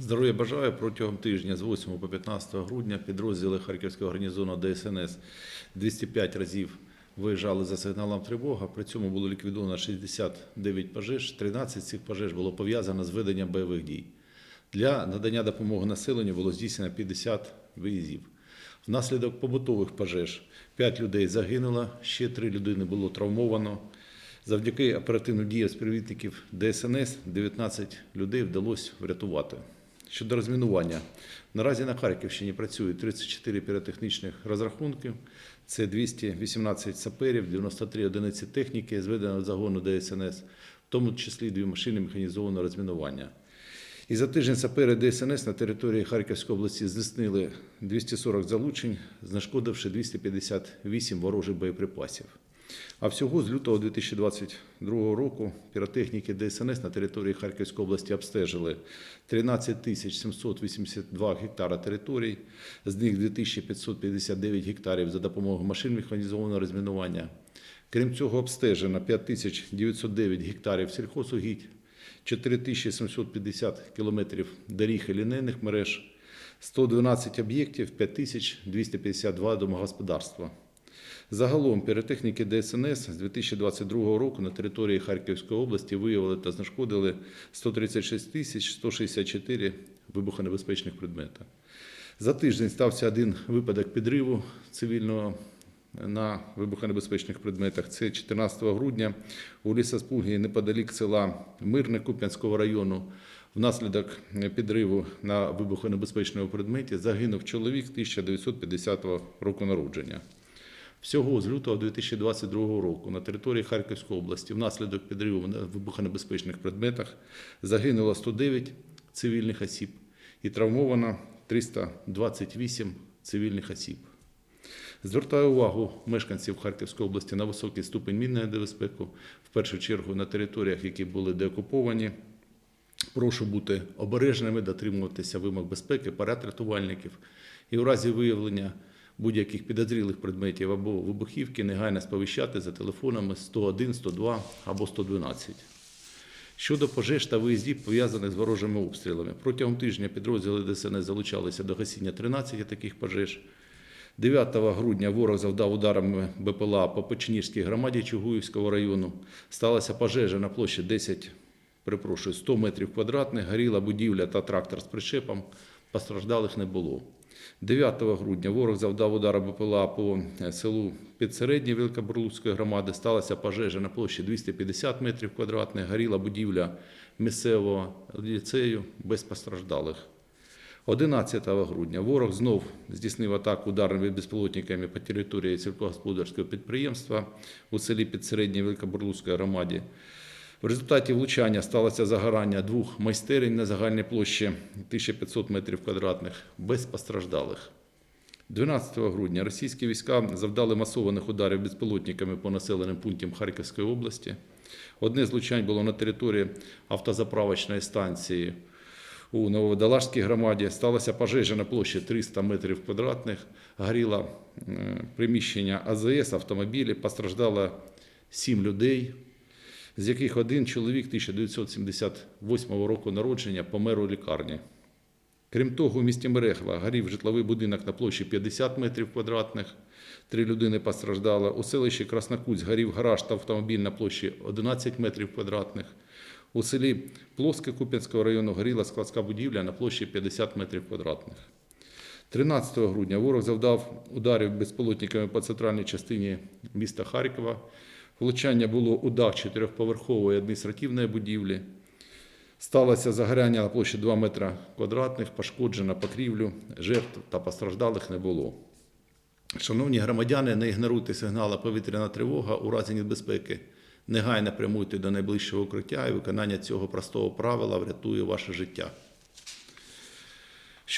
Здоров'я бажаю протягом тижня з 8 по 15 грудня підрозділи Харківського гарнізону ДСНС 205 разів виїжджали за сигналом тривога. При цьому було ліквідовано 69 пожеж. 13 з цих пожеж було пов'язано з веденням бойових дій. Для надання допомоги населенню було здійснено 50 виїздів. Внаслідок побутових пожеж 5 людей загинуло, ще 3 людини було травмовано. Завдяки оперативним діям співробітників ДСНС 19 людей вдалося врятувати. Щодо розмінування, наразі на Харківщині працює 34 піротехнічних розрахунки. Це 218 саперів, 93 одиниці техніки, зведено загону ДСНС, в тому числі дві машини механізованого розмінування. І за тиждень сапери ДСНС на території Харківської області здійснили 240 залучень, знешкодивши 258 ворожих боєприпасів. А всього з лютого 2022 року піротехніки ДСНС на території Харківської області обстежили 13 тисяч 782 гектара територій, з них 2559 гектарів за допомогою машин механізованого розмінування. Крім цього, обстежено 5909 гектарів сільхозугідь, 4750 кілометрів доріг і лінейних мереж, 112 об'єктів, 5252 домогосподарства. Загалом піротехніки ДСНС з 2022 року на території Харківської області виявили та знешкодили 136 тисяч 164 вибухонебезпечних предмета. За тиждень стався один випадок підриву цивільного на вибухонебезпечних предметах. Це 14 грудня у лісоспугі неподалік села Мирне Куп'янського району. Внаслідок підриву на вибухонебезпечному предметі загинув чоловік 1950 року народження. Всього з лютого 2022 року на території Харківської області внаслідок підриву на вибухонебезпечних предметах загинуло 109 цивільних осіб і травмовано 328 цивільних осіб. Звертаю увагу мешканців Харківської області на високий ступень мінної небезпеки, в першу чергу на територіях, які були деокуповані. Прошу бути обережними, дотримуватися вимог безпеки, парад рятувальників і у разі виявлення будь-яких підозрілих предметів або вибухівки негайно сповіщати за телефонами 101, 102 або 112. Щодо пожеж та виїздів, пов'язаних з ворожими обстрілами, протягом тижня підрозділи ДСНС залучалися до гасіння 13 таких пожеж. 9 грудня ворог завдав ударами БПЛА по Печеніжській громаді Чугуївського району. Сталася пожежа на площі 10, перепрошую, 100 метрів квадратних, горіла будівля та трактор з причепом. Постраждалих не було. 9 грудня ворог завдав удар БПЛА по е, селу Підсереднє Великобурлуцької громади. Сталася пожежа на площі 250 метрів квадратних, горіла будівля місцевого ліцею без постраждалих. 11 грудня ворог знов здійснив атаку ударними безпілотниками по території сільськогосподарського підприємства у селі Підсереднє Великобурлуцької громаді. В результаті влучання сталося загорання двох майстерень на загальній площі 1500 метрів квадратних без постраждалих. 12 грудня російські війська завдали масованих ударів безпілотниками по населеним пунктам Харківської області. Одне з влучань було на території автозаправочної станції у Нововодолажській громаді. Сталася пожежа на площі 300 метрів квадратних. Горіло е, приміщення АЗС, автомобілі. Постраждало 7 людей, з яких один чоловік 1978 року народження помер у лікарні. Крім того, у місті Мерехва горів житловий будинок на площі 50 метрів квадратних. Три людини постраждало. У селищі Краснокуть згорів гараж та автомобіль на площі 11 метрів квадратних. У селі Плоске Куп'янського району горіла складська будівля на площі 50 метрів квадратних. 13 грудня ворог завдав ударів безполотниками по центральній частині міста Харкова. Влучання було у дах чотирьохповерхової адміністративної будівлі. Сталося загоряння на площі 2 метри квадратних, пошкоджено покрівлю, жертв та постраждалих не було. Шановні громадяни, не ігноруйте сигнали повітряна тривога у разі небезпеки. Негайно прямуйте до найближчого укриття і виконання цього простого правила врятує ваше життя.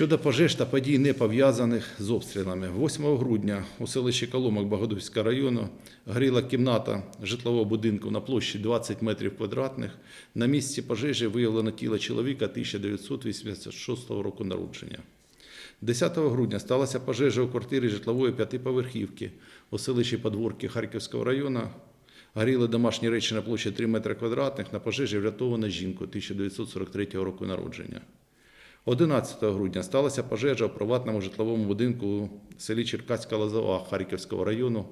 Щодо пожеж та подій, не пов'язаних з обстрілами, 8 грудня у селищі Коломок Богодухівського району горіла кімната житлового будинку на площі 20 метрів квадратних. На місці пожежі виявлено тіло чоловіка 1986 року народження. 10 грудня сталася пожежа у квартирі житлової п'ятиповерхівки у селищі Подворки Харківського району. Горіли домашні речі на площі 3 метри квадратних. На пожежі врятована жінку 1943 року народження. 11 грудня сталася пожежа у приватному житловому будинку у селі Черкаська Лозова Харківського району.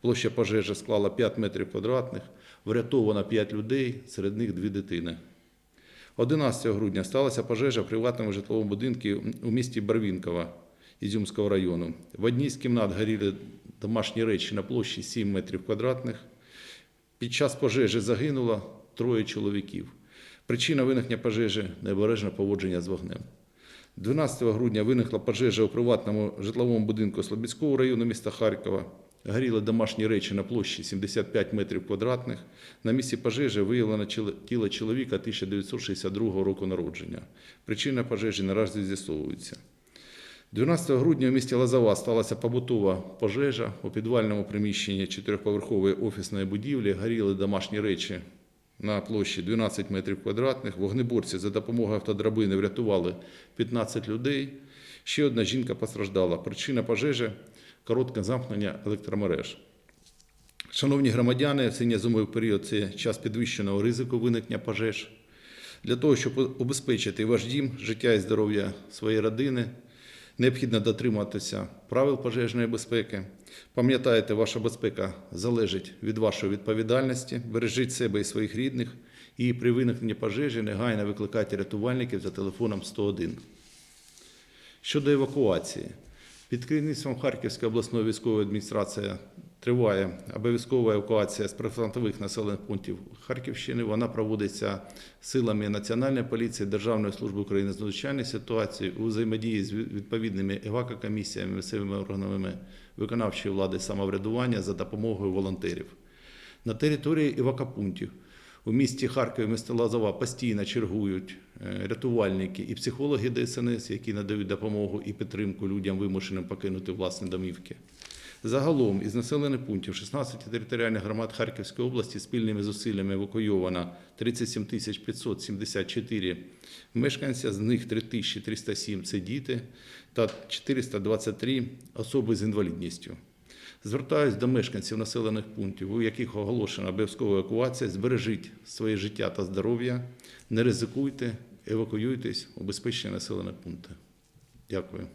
Площа пожежі склала 5 метрів квадратних, врятовано 5 людей, серед них дві дитини. 11 грудня сталася пожежа в приватному житловому будинку у місті Барвінково Ізюмського району. В одній з кімнат горіли домашні речі на площі 7 метрів квадратних. Під час пожежі загинуло троє чоловіків. Причина виникнення пожежі необережне поводження з вогнем. 12 грудня виникла пожежа у приватному житловому будинку Слобідського району міста Харкова. Горіли домашні речі на площі 75 метрів квадратних. На місці пожежі виявлено тіло чоловіка 1962 року народження. Причина пожежі наразі з'ясовується. 12 грудня у місті Лозова сталася побутова пожежа у підвальному приміщенні чотирьохповерхової офісної будівлі. Горіли домашні речі на площі 12 метрів квадратних. Вогнеборці за допомогою автодрабини врятували 15 людей. Ще одна жінка постраждала. Причина пожежі коротке замкнення електромереж. Шановні громадяни, осінньо-зимовий період це час підвищеного ризику виникнення пожеж. Для того, щоб убезпечити ваш дім, життя і здоров'я своєї родини, необхідно дотримуватися правил пожежної безпеки. Пам'ятайте, ваша безпека залежить від вашої відповідальності. Бережіть себе і своїх рідних. І при виникненні пожежі негайно викликайте рятувальників за телефоном 101. Щодо евакуації, під керівництвом Харківської обласної військової адміністрації триває обов'язкова евакуація з прифронтових населених пунктів Харківщини. Вона проводиться силами Національної поліції, Державної служби України з надзвичайних ситуацій у взаємодії з відповідними евакокомісіями, місцевими органами виконавчої влади самоврядування за допомогою волонтерів. На території евакопунктів у місті Харкові, місто Лазова постійно чергують е, рятувальники і психологи ДСНС, які надають допомогу і підтримку людям, вимушеним покинути власні домівки. Загалом із населених пунктів 16 територіальних громад Харківської області спільними зусиллями евакуйовано 37 тисяч 574 мешканця, з них 3307 – це діти та 423 особи з інвалідністю. Звертаюсь до мешканців населених пунктів, у яких оголошена обов'язкова евакуація. Збережіть своє життя та здоров'я, не ризикуйте, евакуюйтесь у безпечні населені пункти. Дякую.